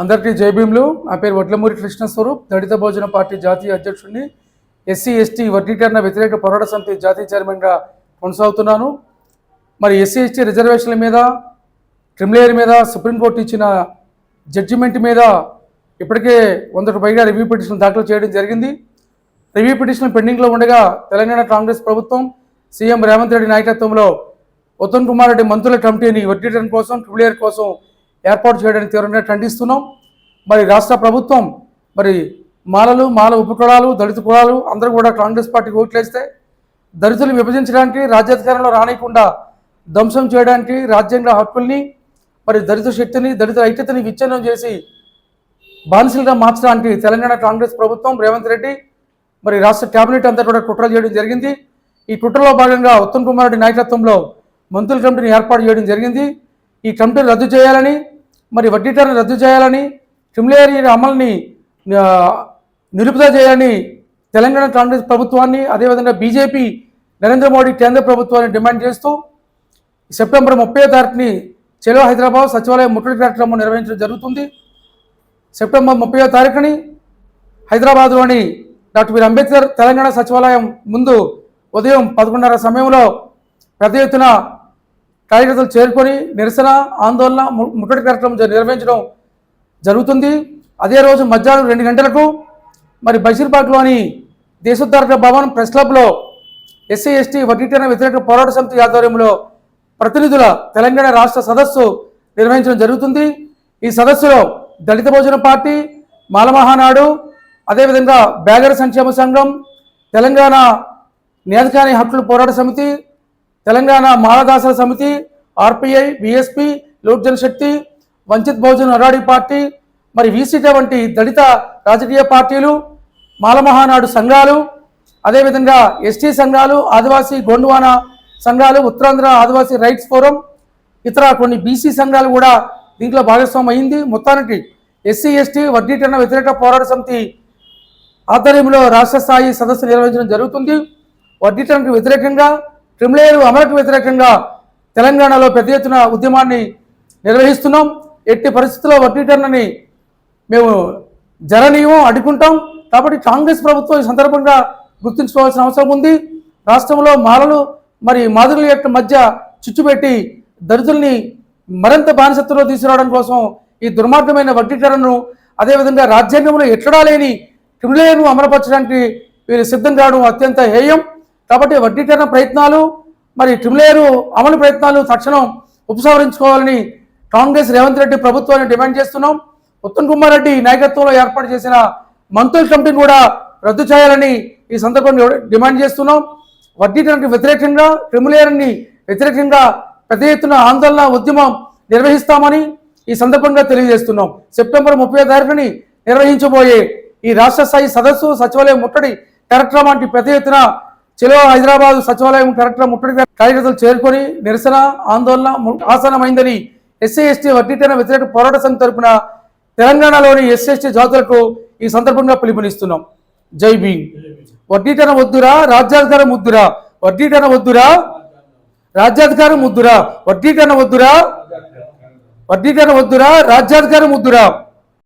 అందరికీ జై భీమ్లు. నా పేరు వడ్లమూరి కృష్ణ స్వరూప్. దళిత భోజన పార్టీ జాతీయ అధ్యక్షుడిని ఎస్సీ ఎస్టీ వర్గీకరణ వ్యతిరేక పోరాట సమితి జాతీయ చైర్మన్గా కొనసాగుతున్నాను. మరి ఎస్సీ ఎస్టీ రిజర్వేషన్ల మీద క్రిమిలేయర్ మీద సుప్రీంకోర్టు ఇచ్చిన జడ్జిమెంట్ మీద ఇప్పటికే వందకు పైగా రివ్యూ పిటిషన్ దాఖలు చేయడం జరిగింది. రివ్యూ పిటిషన్ పెండింగ్లో ఉండగా తెలంగాణ కాంగ్రెస్ ప్రభుత్వం సీఎం రేవంత్ రెడ్డి నాయకత్వంలో ఉత్తమ్ కుమార్ రెడ్డి మంత్రుల కమిటీని వర్గీకరణ కోసం క్రిమిలేయర్ కోసం ఏర్పాటు చేయడానికి తీవ్రంగా ఖండిస్తున్నాం. మరి రాష్ట్ర ప్రభుత్వం మరి మాలలు మాల ఉపకులాలు దళిత కులాలు అందరూ కూడా కాంగ్రెస్ పార్టీకి ఓట్లేస్తే దళితులు విభజించడానికి రాజ్యాధికారంలో రానియకుండా ధ్వంసం చేయడానికి రాజ్యాంగ హక్కుల్ని మరి దళిత శక్తిని దళిత ఐక్యతని విచ్ఛిన్నం చేసి బానిసలుగా మార్చడానికి తెలంగాణ కాంగ్రెస్ ప్రభుత్వం రేవంత్ రెడ్డి మరి రాష్ట్ర కేబినెట్ అంతా కూడా కుట్రలు చేయడం జరిగింది. ఈ కుట్రలో భాగంగా ఉత్తమ్ కుమార్ రెడ్డి నాయకత్వంలో మంత్రుల కమిటీని ఏర్పాటు చేయడం జరిగింది. ఈ కమిటీని రద్దు చేయాలని మరి వడ్డీటర్ని రద్దు చేయాలని క్రిమిలేరీ అమల్ని నిలుపుద చేయాలని తెలంగాణ కాంగ్రెస్ ప్రభుత్వాన్ని అదేవిధంగా బీజేపీ నరేంద్ర మోడీ కేంద్ర ప్రభుత్వాన్ని డిమాండ్ చేస్తూ సెప్టెంబర్ ముప్పై తారీఖుని చెలో హైదరాబాద్ సచివాలయం ముట్టడి కార్యక్రమం నిర్వహించడం జరుగుతుంది. సెప్టెంబర్ ముప్పై తారీఖుని హైదరాబాద్లోని డాక్టర్ బీర్ అంబేద్కర్ తెలంగాణ సచివాలయం ముందు ఉదయం పదకొండున్నర సమయంలో పెద్ద ఎత్తున కార్యకర్తలు చేరుకొని నిరసన ఆందోళన ము- ముట్టడి కార్యక్రమం నిర్వహించడం జరుగుతుంది. అదే రోజు మధ్యాహ్నం రెండు గంటలకు మరి బషీర్బాగ్లోని దేశోద్ధారక భవన్ ప్రెస్ క్లబ్లో ఎస్సీ ఎస్టీ వర్గీకరణ వ్యతిరేక పోరాట సమితి ఆధ్వర్యంలో ప్రతినిధుల తెలంగాణ రాష్ట్ర సదస్సు నిర్వహించడం జరుగుతుంది. ఈ సదస్సులో దళిత భోజన పార్టీ మాలమహానాడు అదేవిధంగా బ్యాగర్ సంక్షేమ సంఘం తెలంగాణ నేతకాని హక్కుల పోరాట సమితి తెలంగాణ మాలదాసల సమితి ఆర్పిఐ విఎస్పి లోక్ జనశక్తి వంచిత్ బహుజన్ అరాడి పార్టీ మరి వీసీట వంటి దళిత రాజకీయ పార్టీలు మాలమహానాడు సంఘాలు అదేవిధంగా ఎస్టీ సంఘాలు ఆదివాసీ గోండువాన సంఘాలు ఉత్తరాంధ్ర ఆదివాసీ రైట్స్ ఫోరం ఇతర కొన్ని బీసీ సంఘాలు కూడా దీంట్లో భాగస్వామ్యం అయింది. మొత్తానికి ఎస్సీ ఎస్టీ వర్గీకరణ వ్యతిరేక పోరాట సమితి ఆధ్వర్యంలో రాష్ట్ర స్థాయి సదస్సు నిర్వహించడం జరుగుతుంది. వర్గీకరణకు వ్యతిరేకంగా క్రిమిలేరు అమలకు వ్యతిరేకంగా తెలంగాణలో పెద్ద ఎత్తున ఉద్యమాన్ని నిర్వహిస్తున్నాం. ఎట్టి పరిస్థితుల్లో వర్గీకరణని మేము జరనీయం అడ్డుకుంటాం. కాబట్టి కాంగ్రెస్ ప్రభుత్వం ఈ సందర్భంగా గుర్తుంచుకోవాల్సిన అవసరం ఉంది. రాష్ట్రంలో మాలలు మరి మాదిరుల యొక్క మధ్య చిచ్చుపెట్టి దళితుల్ని మరింత బానిసత్వంలో తీసుకురావడం కోసం ఈ దుర్మార్గమైన వర్గీకరణను అదేవిధంగా రాజ్యాంగంలో ఎట్లడా లేని క్రిమిలేయర్ను అమలుపరచడానికి వీరు సిద్ధం కావడం అత్యంత హేయం. కాబట్టి వడ్డీకరణ ప్రయత్నాలు మరి క్రిమిలేరు అమలు ప్రయత్నాలు తక్షణం ఉపసంహరించుకోవాలని కాంగ్రెస్ రేవంత్ రెడ్డి ప్రభుత్వాన్ని డిమాండ్ చేస్తున్నాం. ఉత్తమ్ కుమార్ రెడ్డి నాయకత్వంలో ఏర్పాటు చేసిన మంత్రుల కమిటీని కూడా రద్దు చేయాలని ఈ సందర్భంగా డిమాండ్ చేస్తున్నాం. వడ్డీకరణకు వ్యతిరేకంగా క్రిమిలేయర్ని వ్యతిరేకంగా పెద్ద ఎత్తున ఆందోళన ఉద్యమం నిర్వహిస్తామని ఈ సందర్భంగా తెలియజేస్తున్నాం. సెప్టెంబర్ ముప్పై తారీఖుని నిర్వహించబోయే ఈ రాష్ట్ర స్థాయి సదస్సు సచివాలయం ముట్టడి కార్యక్రమానికి పెద్ద ఎత్తున చెలో హైదరాబాద్ సచివాలయం కరెక్టర్ ముట్టడి కార్యకర్తలు చేరుకొని నిరసన ఆందోళన ము- ఆసనమైందని ఎస్సీ ఎస్టీ వర్గీకరణ వ్యతిరేక పోరాట సంఘం తరపున తెలంగాణలోని ఎస్సీ ఎస్టీ జాతులకు ఈ సందర్భంగా పిలుపునిస్తున్నాం. జై భీమ్. వర్గీకరణ వద్దురా రాజ్యాధికారం ముద్దురా. వర్గీకరణ వద్దురా రాజ్యాధికారం ముద్దురా. వర్గీకరణ వద్దురా వర్గీకరణ వద్దురా రాజ్యాధికారం ముద్దురా.